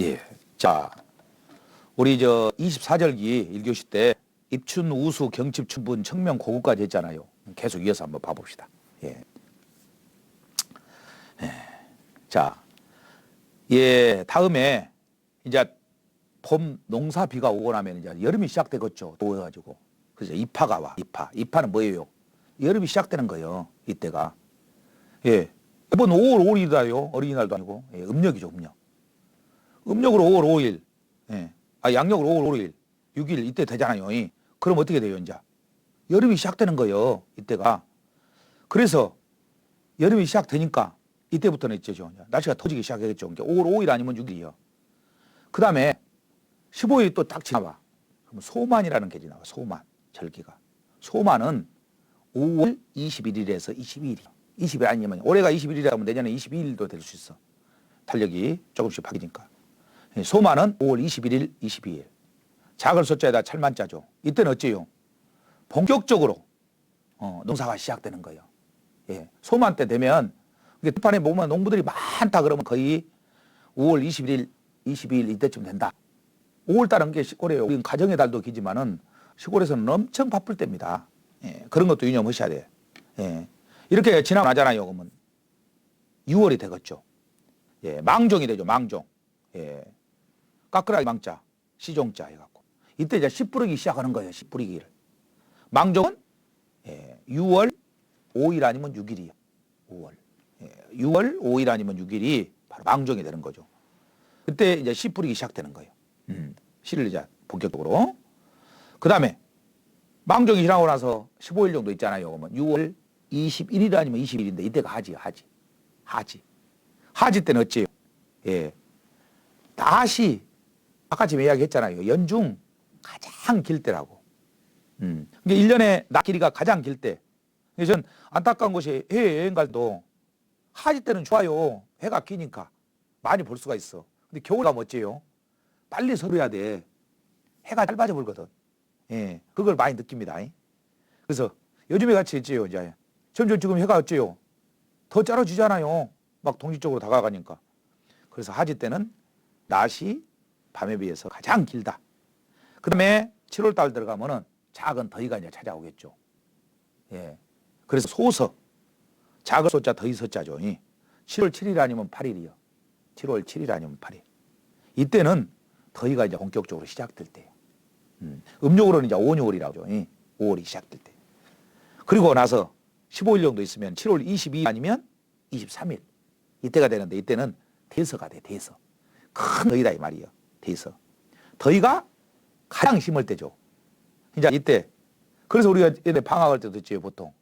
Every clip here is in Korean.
예. 자, 우리 저 24절기 1교시 때 입춘, 우수, 경칩, 춘분, 청명, 고구까지 했잖아요. 계속 이어서 한번 봐봅시다. 예. 예. 자, 예, 다음에 이제 봄 농사 비가 오고 나면 이제 여름이 시작되겠죠. 더워가지고. 그래서 입하가 와. 입하. 입하는 뭐예요? 여름이 시작되는 거예요. 이때가. 예. 이번 5월 5일이다요. 어린이날도 아니고. 예, 음력이죠, 음력. 음력으로 5월 5일. 예. 아, 양력으로 5월 5일. 6일 이때 되잖아요. 이. 그럼 어떻게 돼요, 이제? 여름이 시작되는 거예요. 이때가. 그래서 여름이 시작되니까 이때부터는 있죠. 날씨가 터지기 시작하겠죠. 그러니까 5월 5일 아니면 6일이요. 그 다음에 15일 또 딱 지나와. 그럼 소만이라는 계절이 나와. 소만. 절기가. 소만은 5월 21일에서 22일이요. 20일 아니면 올해가 21일이라 하면 내년에 22일도 될 수 있어. 달력이 조금씩 바뀌니까. 예, 소만은 5월 21일, 22일. 작을 소자에다 찰만자죠. 이때는 어째요? 본격적으로 어, 농사가 시작되는 거예요. 예. 소만 때 되면 이게 들판에 보면 농부들이 많다 그러면 거의 5월 21일, 22일 이때쯤 된다. 5월 달은 게 시골에 우리는 가정의 달도 기지만은 시골에서는 엄청 바쁠 때입니다. 예. 그런 것도 유념하셔야 돼. 예. 이렇게 지나고 나잖아요. 그러면 6월이 되겠죠. 예. 망종이 되죠. 망종. 예. 까끄라기 망자, 시종자 해갖고. 이때 이제 씨 뿌리기 시작하는 거예요. 씨 뿌리기를. 망종은 예. 6월 5일 아니면 6일이요. 5월. 예. 6월 5일 아니면 6일이 바로 망종이 되는 거죠. 그때 이제 씨 뿌리기 시작되는 거예요. 음. 씨를 이제 본격적으로. 그 다음에 망종이 지나고 나서 15일 정도 있잖아요. 그러면 6월 21일 아니면 20일인데 이때가 하지, 하지. 하지. 하지 때는 어째요? 예. 다시 아까 지금 이야기했잖아요. 연중 가장 길 때라고. 음. 이게 1년에 낮 길이가 가장 길 때. 전 안타까운 것이 해외 여행 갈 때도 하지 때는 좋아요. 해가 기니까 많이 볼 수가 있어. 근데 겨울 가면 어째요? 빨리 서려야 돼. 해가 짧아져 버거든. 예. 그걸 많이 느낍니다. 그래서 요즘에 같이 있지요, 이제. 점점 지금 해가 어째요? 더 짧아지잖아요. 막 동시 쪽으로 다가가니까. 그래서 하지 때는 낮이 밤에 비해서 가장 길다. 그 다음에 7월 달 들어가면은 작은 더위가 이제 찾아오겠죠. 예. 그래서 소서. 작은 소자 더위 서자죠. 7월 7일 아니면 8일이요. 7월 7일 아니면 8일. 이때는 더위가 이제 본격적으로 시작될 때예요. 음. 음력으로는 이제 5, 6월이라고 하죠. 5월이 시작될 때. 그리고 나서 15일 정도 있으면 7월 22일 아니면 23일. 이때가 되는데 이때는 대서가 돼, 대서. 큰 더위다 이 말이에요. 대서. 더위가 가장 심할 때죠. 이제 이때. 그래서 우리가 옛날에 방학할 때도 있죠, 보통.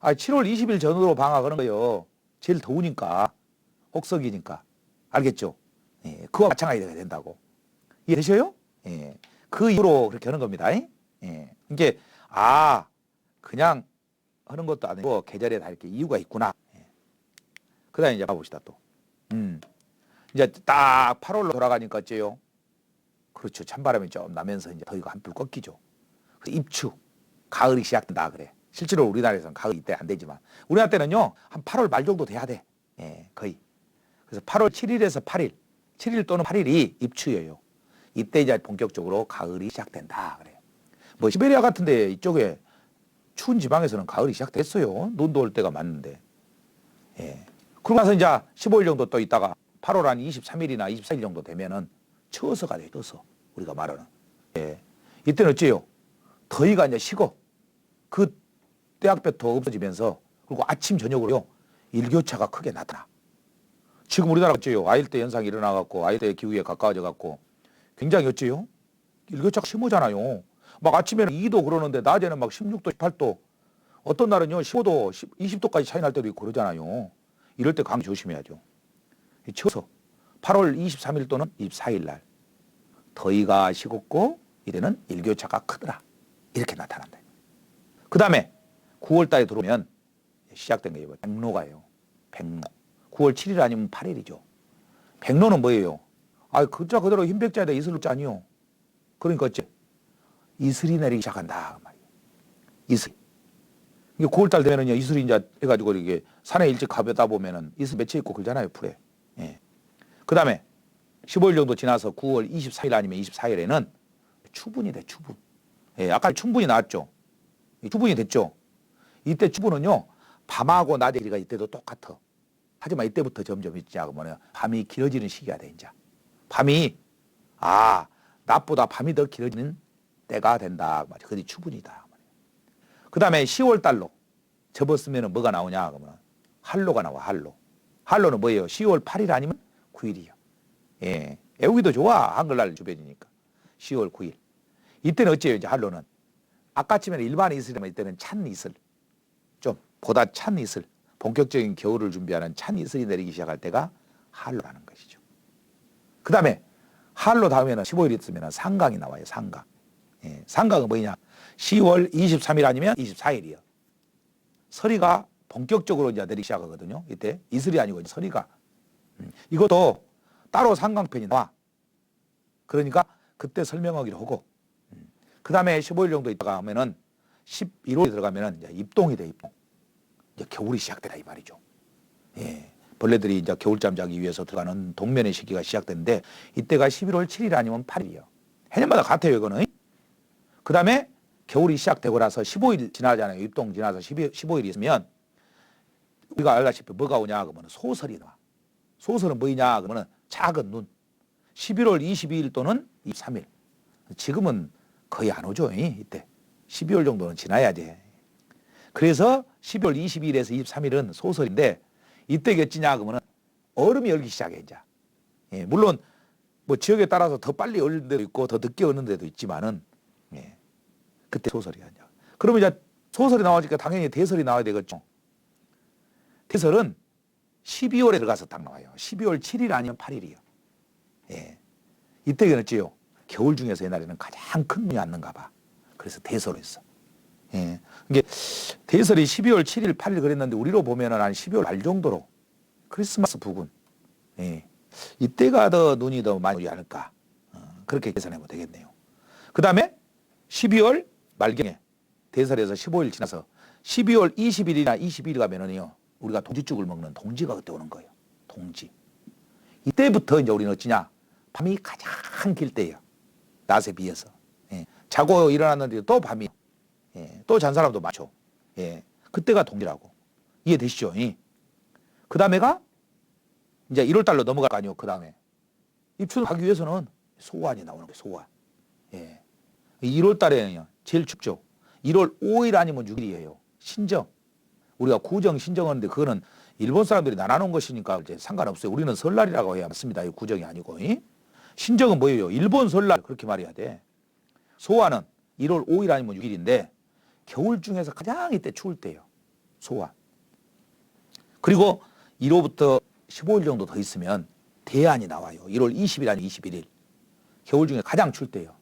아, 7월 20일 전후로 방학하는 거예요. 제일 더우니까. 혹석이니까. 알겠죠? 예, 그와 마찬가지가 된다고. 이해되셔요? 예. 그 이유로 그렇게 하는 겁니다. 예. 이게, 아, 그냥 하는 것도 아니고 계절에 다 이렇게 이유가 있구나. 예. 그 다음에 이제 봐봅시다, 또. 음. 이제 딱 8월로 돌아가니까 어째요? 그렇죠. 찬바람이 좀 나면서 이제 더위가 한풀 꺾이죠. 그 입추, 가을이 시작된다 그래. 실제로 우리나라에서는 가을 이때 안 되지만 우리나라 때는요 한 8월 말 정도 돼야 돼. 예, 거의. 그래서 8월 7일에서 8일, 7일 또는 8일이 입추예요. 이때 이제 본격적으로 가을이 시작된다 그래요. 뭐 시베리아 같은데 이쪽에 추운 지방에서는 가을이 시작됐어요. 눈도 올 때가 맞는데. 예. 그러고 나서 이제 15일 정도 또 있다가 8월 한 23일이나 24일 정도 되면은 처서가 돼, 처서. 우리가 말하는. 예. 이때는 어째요? 더위가 이제 식어. 그 떼약볕도 없어지면서 그리고 아침 저녁으로요. 일교차가 크게 나타나. 지금 우리나라 어째요? 아일대 현상이 일어나갖고 아일대 기후에 가까워져 갖고 굉장히 어째요? 일교차가 심하잖아요. 막 아침에는 2도 그러는데 낮에는 막 16도, 18도. 어떤 날은요 15도, 20도까지 차이 날 때도 있고 그러잖아요. 이럴 때 감기 조심해야죠. 쳐서 8월 23일 또는 24일 날 더위가 식었고 이래는 일교차가 크더라. 이렇게 나타난다. 그 다음에 9월 달에 들어오면 시작된 거예요. 백로가요. 백로. 9월 7일 아니면 8일이죠. 백로는 뭐예요? 아, 글자 그대로 흰 백자에다 이슬을 짜니요. 그러니까 어째? 이슬이 내리기 시작한다. 그 말이에요. 이슬. 이게 9월 달 되면은요, 이슬이 이제 해가지고 이게 산에 일찍 가보다 보면은 이슬 맺혀 있고 그러잖아요, 풀에. 예. 그 다음에 15일 정도 지나서 9월 23일 아니면 24일에는 추분이 돼 추분. 예, 아까 충분히 나왔죠. 이 추분이 됐죠. 이때 추분은요 밤하고 낮의 길이가 이때도 똑같아. 하지만 이때부터 점점 있지 뭐냐 밤이 길어지는 시기가 돼 이제. 밤이 아 낮보다 밤이 더 길어지는 때가 된다. 말이야. 그게 추분이다. 그 다음에 10월 달로 접었으면 뭐가 나오냐 그러면 한로가 나와 한로. 한로는 뭐예요? 10월 8일 아니면 9일이요. 예, 애우기도 좋아 한글날 주변이니까 10월 9일. 이때는 어째요? 이제 한로는 아까쯤에는 일반 이슬이면 이때는 찬 이슬, 좀 보다 찬 이슬, 본격적인 겨울을 준비하는 찬 이슬이 내리기 시작할 때가 한로라는 것이죠. 그 다음에 한로 다음에는 15일 있으면 상강이 나와요. 상강. 예, 상강은 뭐냐? 10월 23일 아니면 24일이요. 서리가 본격적으로 이제 내리기 시작하거든요. 이때 이슬이 아니고 서리가. 음, 이것도 따로 상강편이 나와. 그러니까 그때 설명하기로 하고. 음, 그 다음에 15일 정도 있다가 하면은 11월에 들어가면은 이제 입동이 돼, 입동. 이제 겨울이 시작되라 이 말이죠. 예. 벌레들이 이제 겨울잠 자기 위해서 들어가는 동면의 시기가 시작되는데 이때가 11월 7일 아니면 8일이요. 해년마다 같아요, 이거는. 그 다음에 겨울이 시작되고 나서 15일 지나잖아요. 입동 지나서 12, 15일 있으면 우리가 알다시피 뭐가 오냐 그러면 소설이 나와. 소설은 뭐냐 그러면 작은 눈. 11월 22일 또는 23일. 지금은 거의 안 오죠. 이, 이때. 12월 정도는 지나야지. 그래서 12월 22일에서 23일은 소설인데 이때겠지냐 그러면 얼음이 얼기 시작해 이제. 예, 물론 뭐 지역에 따라서 더 빨리 얼는 데도 있고 더 늦게 얼는 데도 있지만은 예, 그때 소설이야. 그러면 이제 소설이 나오니까 당연히 대설이 나와야 되겠죠. 대설은 12월에 들어가서 딱 나와요. 12월 7일 아니면 8일이요. 예. 이때가 어찌요? 겨울 중에서 옛날에는 가장 큰 눈이 왔는가 봐. 그래서 대설을 했어. 예. 이게 대설이 12월 7일, 8일 그랬는데 우리로 보면은 한 12월 말 정도로 크리스마스 부근. 예. 이때가 더 눈이 더 많이 오지 않을까. 어, 그렇게 계산하면 되겠네요. 그 다음에 12월 말경에 대설에서 15일 지나서 12월 20일이나 20일 가면은요 우리가 동지죽을 먹는 동지가 그때 오는 거예요. 동지. 이때부터 이제 우리는 어찌냐 밤이 가장 길 때예요. 낮에 비해서. 예. 자고 일어났는데 또 밤이. 예. 또잔 사람도 많죠. 예. 그때가 동지라고. 이해되시죠? 예. 그 다음에가 이제 1월 달로 넘어갈 거 아니에요. 그 다음에 입춘 가기 위해서는 소환이 나오는 거예요. 소환. 예. 1월 달에는요. 제일 춥죠. 1월 5일 아니면 6일이에요. 신정. 우리가 구정 신정하는데 그거는 일본 사람들이 나눠놓은 것이니까 이제 상관없어요. 우리는 설날이라고 해야 맞습니다. 이 구정이 아니고. 이? 신정은 뭐예요? 일본 설날 그렇게 말해야 돼. 소환은 1월 5일 아니면 6일인데 겨울 중에서 가장 이때 추울 때예요. 소환. 그리고 1호부터 15일 정도 더 있으면 대안이 나와요. 1월 20일 아니 21일. 겨울 중에 가장 추울 때예요.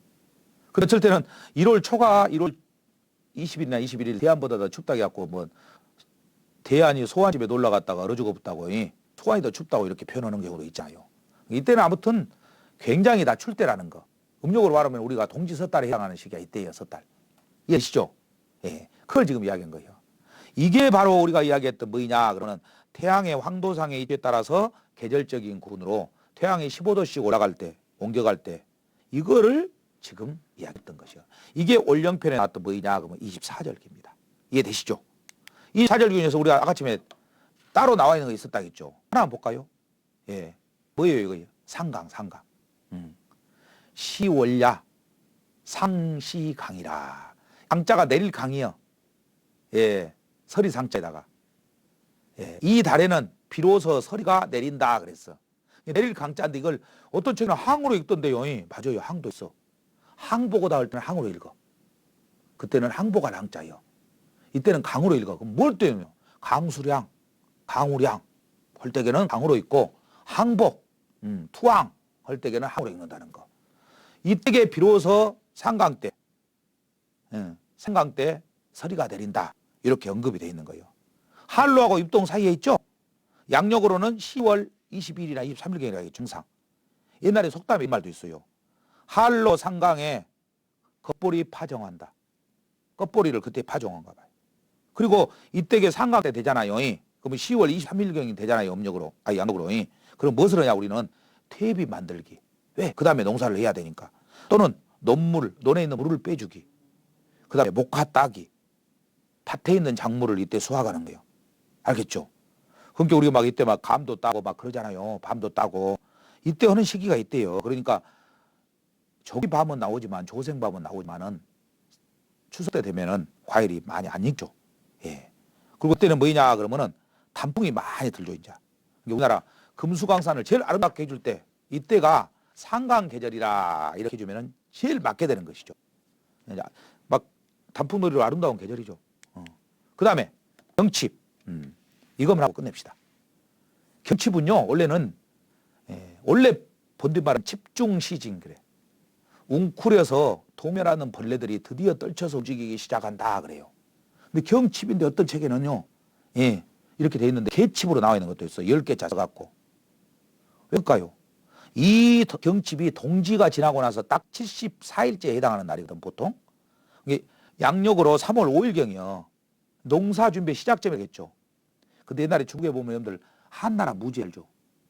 어쩔 때는 1월 초가 1월 20일이나 21일 대안보다 더 춥다고 해갖고 뭐 대안이 소환집에 놀러 갔다가 어르주고 붙다고 이 소환이 더 춥다고 이렇게 표현하는 경우도 있잖아요. 이때는 아무튼 굉장히 다출 때라는 거. 음력으로 말하면 우리가 동지 섣달에 해당하는 시기가 이때예요, 섣달. 이해하시죠? 예. 그걸 지금 이야기한 거예요. 이게 바로 우리가 이야기했던 뭐냐 그러면 태양의 황도상의 이에 따라서 계절적인 구분으로 태양이 15도씩 올라갈 때, 옮겨갈 때 이거를 지금 이야기했던 것이요. 이게 올영편에 나왔던 뭐냐 그러면 24절기입니다. 이해되시죠? 이 사절기 중에서 우리가 아까쯤에 따로 나와 있는 거 있었다겠죠. 하나 한번 볼까요? 예. 뭐예요, 이거? 상강, 상강. 음. 시월야, 상시강이라. 강자가 내릴 강이요. 예. 서리 상자에다가. 예. 이 달에는 비로소 서리가 내린다 그랬어. 내릴 강자인데 이걸 어떤 책은 항으로 읽던데요. 예. 맞아요. 항도 있어. 항보고 나올 때는 항으로 읽어. 그때는 항보가 랑자예요. 이때는 강으로 읽어. 그럼 뭘 때문에? 강수량, 강우량. 헐때게는 강으로 읽고 항복, 음, 투항 헐때게는 항으로 읽는다는 거. 이때게 비로소 상강 때, 예, 상강 때 서리가 내린다. 이렇게 언급이 돼 있는 거예요. 한로하고 입동 사이에 있죠? 양력으로는 10월 20일이나 23일경이라 중상. 옛날에 속담에 이 말도 있어요. 한로 상강에 겉보리 파정한다. 겉보리를 그때 파종한가 봐요. 그리고 이때게 때 되잖아요. 그러면 10월 23일경이 되잖아요. 음력으로. 아, 양력으로. 그럼 무엇을 하냐 우리는 퇴비 만들기. 왜? 그 다음에 농사를 해야 되니까. 또는 논물, 논에 있는 물을 빼주기. 그 다음에 목화 따기. 밭에 있는 작물을 이때 수확하는 거예요. 알겠죠? 그러니까 우리가 막 이때 막 감도 따고 막 그러잖아요. 밤도 따고. 이때 하는 시기가 있대요. 그러니까 조기 밤은 나오지만 조생 밤은 나오지만은 추석 때 되면은 과일이 많이 안 익죠. 예. 그리고 그때는 뭐냐 그러면은 단풍이 많이 들죠 이제. 이게 우리나라 금수강산을 제일 아름답게 해줄 때 이때가 상강 계절이라 이렇게 해주면은 제일 맞게 되는 것이죠. 막 단풍놀이로 아름다운 계절이죠. 어. 그 다음에 경칩. 음. 이것만 하고 끝냅시다. 경칩은요 원래는 예, 원래 본디말은 집중시진 그래. 웅크려서 도멸하는 벌레들이 드디어 떨쳐서 움직이기 시작한다 그래요. 근데 경칩인데 어떤 책에는요, 예, 이렇게 돼 있는데 개칩으로 나와 있는 것도 있어. 10개 짜서 갖고. 왜일까요? 이 도- 경칩이 동지가 지나고 나서 딱 74일째에 해당하는 날이거든, 보통. 이게 양력으로 3월 5일경이요. 농사 준비 시작점이겠죠. 근데 옛날에 중국에 보면 여러분들 한나라 무제 알죠?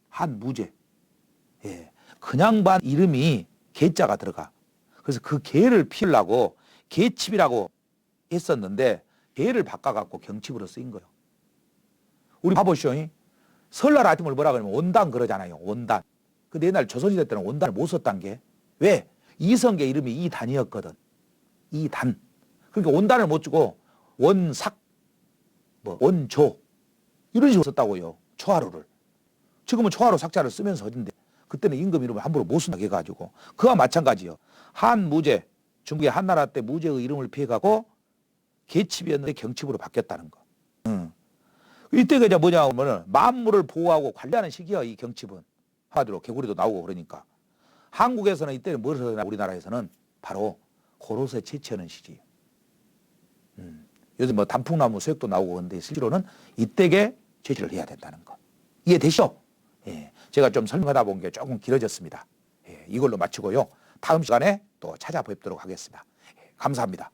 한 무제. 예. 그냥 반 이름이 개자가 들어가. 그래서 그 개를 피우려고 개칩이라고 했었는데 개를 바꿔갖고 경칩으로 쓰인 거예요. 우리 봐보시오. 이? 설날 아침을 뭐라 그러면 온단 그러잖아요. 온단. 근데 옛날 조선시대 때는 온단을 못 썼단 게 왜? 이성계 이름이 이단이었거든. 이단. 그러니까 온단을 못 주고 원삭, 뭐 원조 이런 식으로 썼다고요. 초하루를. 지금은 초하루 삭자를 쓰면서 어딘데 그때는 임금 이름을 함부로 못 쓴다고 해가지고 그와 마찬가지요. 한무제 중국의 한나라 때 무제의 이름을 피해가고 개칩이었는데 경칩으로 바뀌었다는 거. 응. 이때가 이제 뭐냐 하면은 만물을 보호하고 관리하는 시기야 이 경칩은 하드로 개구리도 나오고 그러니까 한국에서는 이때는 뭘 하냐 우리나라에서는 바로 고로쇠 채취하는 시기. 음. 요즘 뭐 단풍나무 수액도 나오고 그런데 실제로는 이때게 채취를 해야 된다는 거. 이해되시죠? 예. 제가 좀 설명하다 본 게 조금 길어졌습니다. 예. 이걸로 마치고요. 다음 시간에 또 찾아뵙도록 하겠습니다. 예. 감사합니다.